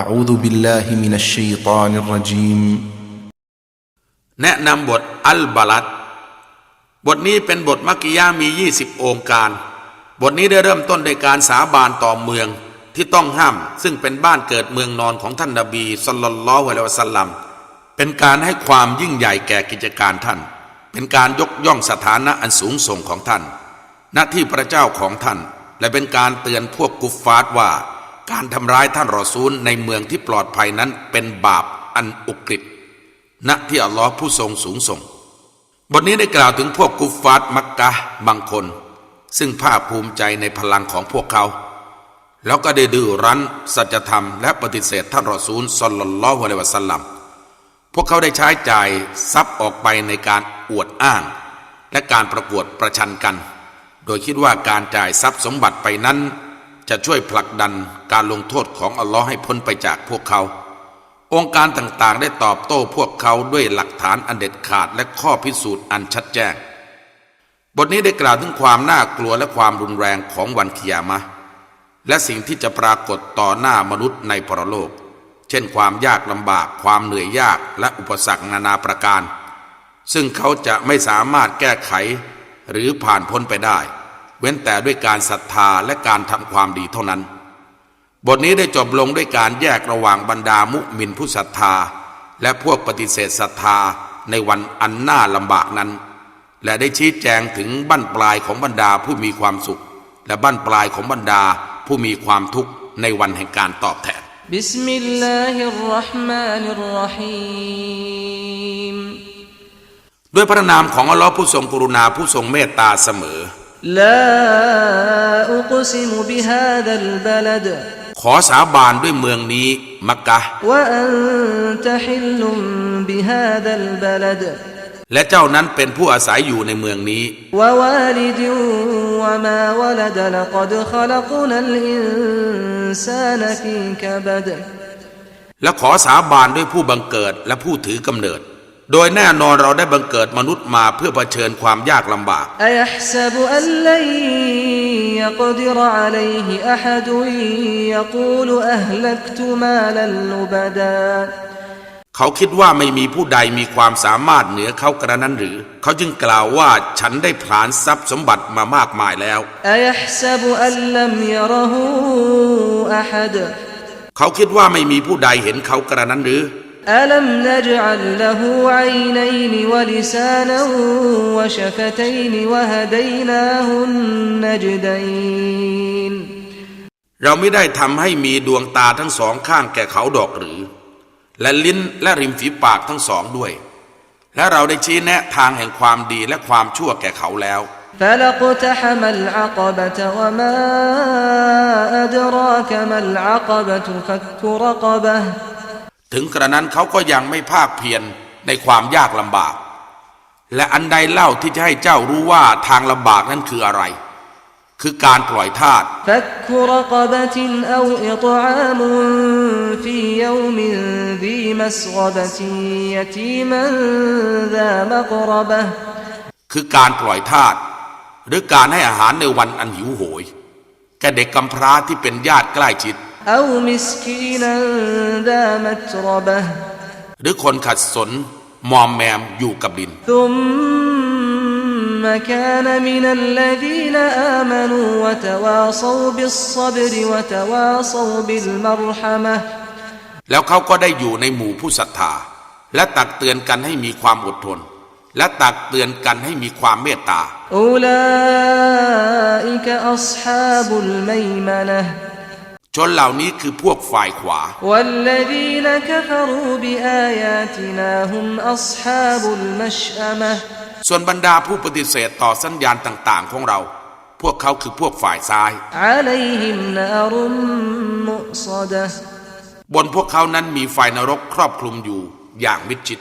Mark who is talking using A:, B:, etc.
A: أعوذ بالله من الشيطان الرجيم
B: แนะนำบทอัลบาลัดบทนี้เป็นบทมักกิยามี 20 องค์การ บทนี้ได้เริ่มต้นด้วยการสาบานต่อเมืองที่ต้องห้าม ซึ่งเป็นบ้านเกิดเมืองนอนของท่านนาบีสลลัลลอฮุอะลัยวะสัลลัมเป็นการให้ความยิ่งใหญ่แก่กิจการท่าน เป็นการยกย่องสถานะอันสูงส่งของท่าน หน้าที่พระเจ้าของท่าน และเป็นการเตือนพวกกุฟฟาร์ว่า การทำร้ายท่านรอซูลในเมืองที่ปลอดภัยนั้นเป็นบาปอันอุกฤษณที่อัลลอฮ์ผู้ทรงสูงส่ง บทนี้ได้กล่าวถึงพวกกุฟฟาร์มักกะบางคน ซึ่งภาคภูมิใจในพลังของพวกเขา แล้วก็ได้ดื้อรั้น สัจธรรมและปฏิเสธท่านรอซูลสลลัลลอฮุอะลัยวะสัลลัมพวกเขาได้ใช้จ่ายทรัพย์ออกไปในการอวดอ้าง และการประกวดประชันกัน โดยคิดว่าการจ่ายทรัพย์สมบัติไปนั้น จะช่วยผลักดันการลงโทษของอัลลอฮ์ให้พ้นไปจากพวกเขา องค์การต่างๆได้ตอบโต้พวกเขาด้วยหลักฐานอันเด็ดขาดและข้อพิสูจน์อันชัดแจ้ง บทนี้ได้กล่าวถึงความน่ากลัวและความรุนแรงของวันกิยามะและสิ่งที่จะปรากฏต่อหน้ามนุษย์ในปรโลก เช่นความยากลำบาก ความเหนื่อยยากและอุปสรรคนานาประการ ซึ่งเขาจะไม่สามารถแก้ไขหรือผ่านพ้นไปได้ เว้นแต่ด้วยการศรัทธาและการทำความดีเท่านั้น บทนี้ได้จบลงด้วยการแยกระหว่างบรรดามุมินผู้ศรัทธา และพวกปฏิเสธศรัทธาในวันอันน่าลำบากนั้น และได้ชี้แจงถึงบั้นปลายของบรรดาผู้มีความสุข และบั้นปลายของบรรดาผู้มีความทุกข์ในวันแห่งการตอบแทนด้วยพระนามของอัลลอฮ์ผู้ทรงกรุณาผู้ทรงเมตตาเสมอ
C: لا أقسم بهذا البلد
B: ขอสาบานด้วยเมืองนี้มักกะฮ์
C: وأنت حل بهذا البلد
B: และเจ้านั้นเป็นผู้อาศัยอยู่ในเมืองนี้
C: ووالد وما ولد لقد خلقنا الإنسان في كبد
B: และขอสาบานด้วยผู้บังเกิดและผู้ถือกำเนิด โดยแน่นอนเราได้บังเกิดมนุษย์มาเพื่อเผชิญความยากลำบากเขาคิดว่าไม่มีผู้ใดมีความสามารถเหนือเขากระนั้นหรือ เขาจึงกล่าวว่าฉันได้ผลานทรัพย์สมบัติมามากมายแล้วเขาคิดว่าไม่มีผู้ใดเห็นเขากระนั้นหรือ
C: ألم نجعل له عينين ولسانا وشفتين وهديناه النجدين
B: เราไม่ได้ทำให้มีดวงตาทั้งสองข้างแก่เขาดอกหรือ และลิ้นและริมฝีปากทั้งสองด้วย และเราได้ชี้แนะทางแห่งความดีและความชั่วแก่เขาแล้ว
C: فلاقتحم العقبة وما أدراك ما العقبة فك رقبة
B: ถึงกระนั้นเขาก็ยังไม่ภาคเพียรในความยากลำบาก และอันใดเล่าที่จะให้เจ้ารู้ว่าทางลำบากนั้นคืออะไร คือการปล่อยทา
C: ต
B: คือการปล่อยทาตหรือการให้อาหารในวันอันหิวโหย แก่เด็กกำพร้าที่เป็นญาติใกล้ชิด
C: أو مسكينا ذا متربة
B: หรือคนขัดสนมอมแมมอยู่กับดิน
C: ثم كان من الذين آمنوا وتواصوا بالصبر وتواصوا بالمرحمة
B: แล้วเขาก็ได้อยู่ในหมู่ผู้ศรัทธา และตักเตือนกันให้มีความอดทน และตักเตือนกันให้มีความเมตตา
C: أولئك أصحاب الميمنة
B: ชนเหล่านี้คือพวกฝ่ายขวา ส่วนบรรดาผู้ปฏิเสธต่อสัญญาณต่าง ๆ ของเรา พวกเขาคือพวกฝ่ายซ้าย บนพวกเขานั้นมีไฟนรกครอบคลุมอยู่อย่างมิดชิด